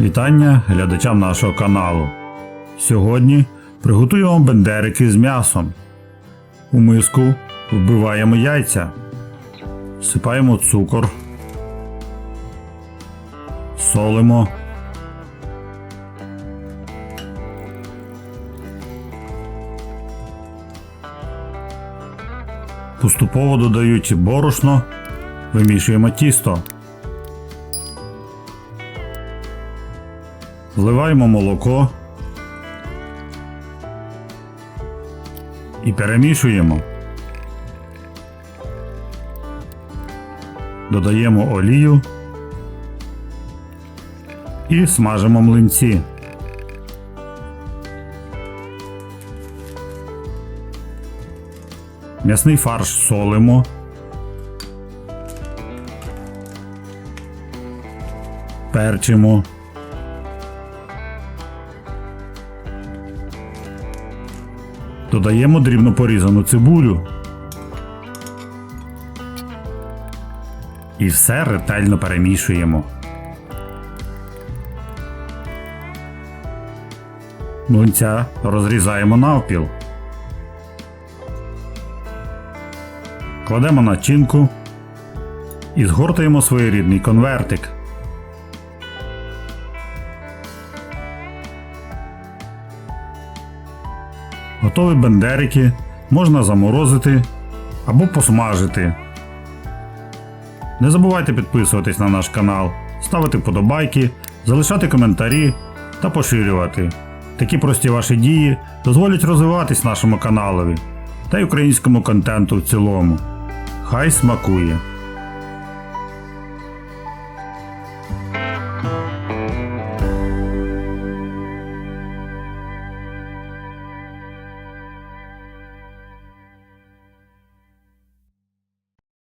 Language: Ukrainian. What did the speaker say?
Вітання глядачам нашого каналу. Сьогодні приготуємо бендерики з м'ясом. У миску вбиваємо яйця, всипаємо цукор, солимо. Поступово додаючи борошно, вимішуємо тісто. Вливаємо молоко і перемішуємо. Додаємо олію і смажимо млинці. М'ясний фарш солимо. Перчимо. Додаємо дрібно порізану цибулю. І все ретельно перемішуємо. Млинця розрізаємо навпіл. Кладемо начинку і згортаємо своєрідний конвертик. Готові бендерики можна заморозити або посмажити. Не забувайте підписуватись на наш канал, ставити вподобайки, залишати коментарі та поширювати. Такі прості ваші дії дозволять розвиватись нашому каналові та й українському контенту в цілому. Хай смакує!